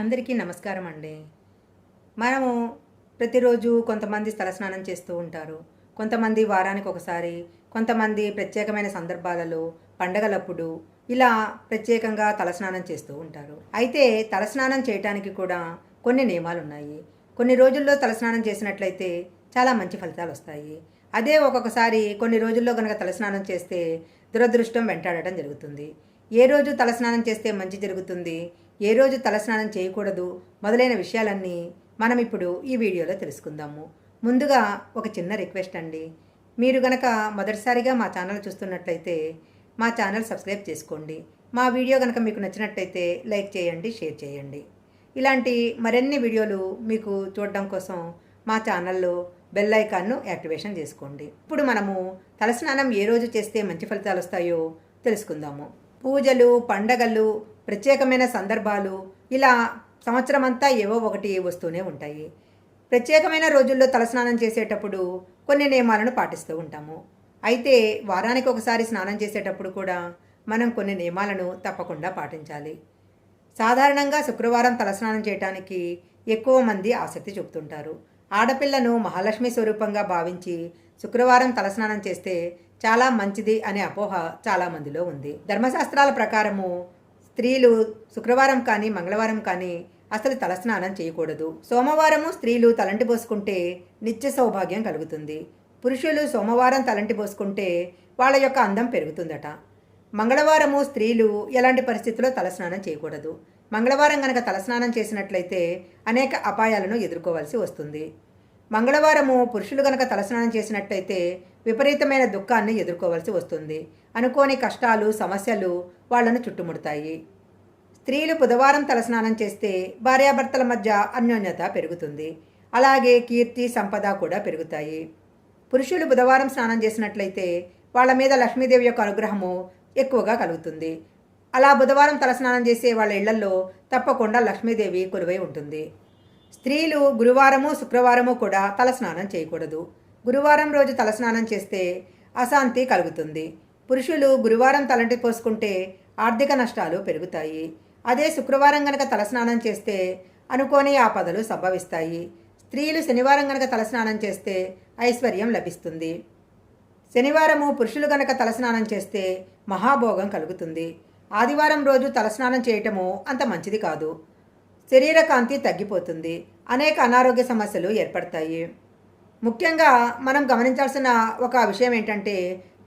అందరికీ నమస్కారం అండి. మనము ప్రతిరోజు కొంతమంది తలస్నానం చేస్తూ ఉంటారు. కొంతమంది వారానికి ఒకసారి కొంతమంది ప్రత్యేకమైన సందర్భాలలో పండగలప్పుడు ఇలా ప్రత్యేకంగా తలస్నానం చేస్తూ ఉంటారు. అయితే తలస్నానం చేయటానికి కూడా కొన్ని నియమాలు ఉన్నాయి. కొన్ని రోజుల్లో తలస్నానం చేసినట్లయితే చాలా మంచి ఫలితాలు వస్తాయి. అదే ఒక్కొక్కసారి కొన్ని రోజుల్లో కనుక తలస్నానం చేస్తే దురదృష్టం వెంటాడటం జరుగుతుంది. ఏ రోజు తలస్నానం చేస్తే మంచి జరుగుతుంది? ఏ రోజు తలస్నానం చేయకూడదు మొదలైన విషయాలన్నీ మనం ఇప్పుడు ఈ వీడియోలో తెలుసుకుందాము. ముందుగా ఒక చిన్న రిక్వెస్ట్ అండి. మీరు గనక మొదటిసారిగా మా ఛానల్ చూస్తున్నట్లయితే మా ఛానల్ సబ్స్క్రైబ్ చేసుకోండి. మా వీడియో కనుక మీకు నచ్చినట్లయితే లైక్ చేయండి షేర్ చేయండి. ఇలాంటి మరిన్ని వీడియోలు మీకు చూడడం కోసం మా ఛానల్లో బెల్ ఐకాన్ను యాక్టివేషన్ చేసుకోండి. ఇప్పుడు మనము తలస్నానం ఏ రోజు చేస్తే మంచి ఫలితాలు వస్తాయో తెలుసుకుందాము. పూజలు పండగలు ప్రత్యేకమైన సందర్భాలు ఇలా సంవత్సరం అంతా ఏవో ఒకటి వస్తూనే ఉంటాయి. ప్రత్యేకమైన రోజుల్లో తలస్నానం చేసేటప్పుడు కొన్ని నియమాలను పాటిస్తూ ఉంటాము. అయితే వారానికి ఒకసారి స్నానం చేసేటప్పుడు కూడా మనం కొన్ని నియమాలను తప్పకుండా పాటించాలి. సాధారణంగా శుక్రవారం తలస్నానం చేయటానికి ఎక్కువ మంది ఆసక్తి చూపుతుంటారు. ఆడపిల్లను మహాలక్ష్మి స్వరూపంగా భావించి శుక్రవారం తలస్నానం చేస్తే చాలా మంచిది అనే అపోహ చాలా మందిలో ఉంది. ధర్మశాస్త్రాల ప్రకారము స్త్రీలు శుక్రవారం కానీ మంగళవారం కానీ అసలు తలస్నానం చేయకూడదు. సోమవారము స్త్రీలు తలంటి పోసుకుంటే నిత్య సౌభాగ్యం కలుగుతుంది. పురుషులు సోమవారం తలంటి పోసుకుంటే వాళ్ళ యొక్క అందం పెరుగుతుందట. మంగళవారము స్త్రీలు ఎలాంటి పరిస్థితుల్లో తలస్నానం చేయకూడదు. మంగళవారం గనక తలస్నానం చేసినట్లయితే అనేక అపాయాలను ఎదుర్కోవాల్సి వస్తుంది. మంగళవారము పురుషులు గనక తలస్నానం చేసినట్లయితే విపరీతమైన దుఃఖాన్ని ఎదుర్కోవాల్సి వస్తుంది. అనుకోని కష్టాలు సమస్యలు వాళ్ళను చుట్టుముడతాయి. స్త్రీలు బుధవారం తలస్నానం చేస్తే భార్యాభర్తల మధ్య అన్యోన్యత పెరుగుతుంది. అలాగే కీర్తి సంపద కూడా పెరుగుతాయి. పురుషులు బుధవారం స్నానం చేసినట్లయితే వాళ్ళ మీద లక్ష్మీదేవి యొక్క అనుగ్రహము ఎక్కువగా కలుగుతుంది. అలా బుధవారం తలస్నానం చేసే వాళ్ళ ఇళ్ళలో తప్పకుండా లక్ష్మీదేవి కొలువై ఉంటుంది. స్త్రీలు గురువారము శుక్రవారము కూడా తలస్నానం చేయకూడదు. గురువారం రోజు తలస్నానం చేస్తే అశాంతి కలుగుతుంది. పురుషులు గురువారం తలంటి పోసుకుంటే ఆర్థిక నష్టాలు పెరుగుతాయి. అదే శుక్రవారం గనక తలస్నానం చేస్తే అనుకోని ఆపదలు సంభవిస్తాయి. స్త్రీలు శనివారం గనక తలస్నానం చేస్తే ఐశ్వర్యం లభిస్తుంది. శనివారము పురుషులు గనక తలస్నానం చేస్తే మహాభోగం కలుగుతుంది. ఆదివారం రోజు తలస్నానం చేయటము అంత మంచిది కాదు. శరీర కాంతి తగ్గిపోతుంది. అనేక అనారోగ్య సమస్యలు ఏర్పడతాయి. ముఖ్యంగా మనం గమనించాల్సిన ఒక విషయం ఏంటంటే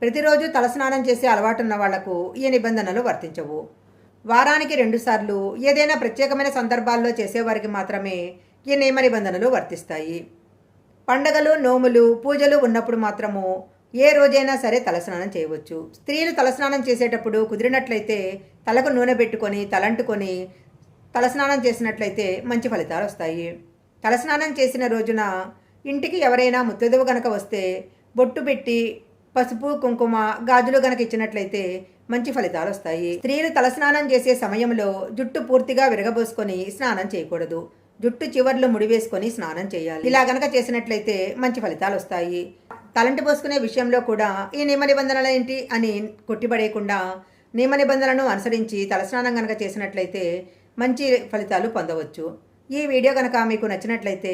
ప్రతిరోజు తలస్నానం చేసే అలవాటున్న వాళ్ళకు ఈ నిబంధనలు వర్తించవు. వారానికి రెండుసార్లు ఏదైనా ప్రత్యేకమైన సందర్భాల్లో చేసేవారికి మాత్రమే ఈ నియమ నిబంధనలు వర్తిస్తాయి. పండగలు నోములు పూజలు ఉన్నప్పుడు మాత్రము ఏ రోజైనా సరే తలస్నానం చేయవచ్చు. స్త్రీలు తలస్నానం చేసేటప్పుడు కుదిరినట్లయితే తలకు నూనె పెట్టుకొని తలంటుకొని తలస్నానం చేసినట్లయితే మంచి ఫలితాలు వస్తాయి. తలస్నానం చేసిన రోజున ఇంటికి ఎవరైనా ముత్తదువు గనక వస్తే బొట్టు పెట్టి పసుపు కుంకుమ గాజులు గనక ఇచ్చినట్లయితే మంచి ఫలితాలు వస్తాయి. స్త్రీలు తలస్నానం చేసే సమయంలో జుట్టు పూర్తిగా విరగబోసుకొని స్నానం చేయకూడదు. జుట్టు చివర్లు ముడివేసుకొని స్నానం చేయాలి. ఇలా గనక చేసినట్లయితే మంచి ఫలితాలు వస్తాయి. తలంటి పోసుకునే విషయంలో కూడా ఈ నియమ నిబంధనలు ఏంటి అని కొట్టిపడేయకుండా నియమ నిబంధనలను అనుసరించి తలస్నానం గనక చేసినట్లయితే మంచి ఫలితాలు పొందవచ్చు. ఈ వీడియో కనుక మీకు నచ్చినట్లయితే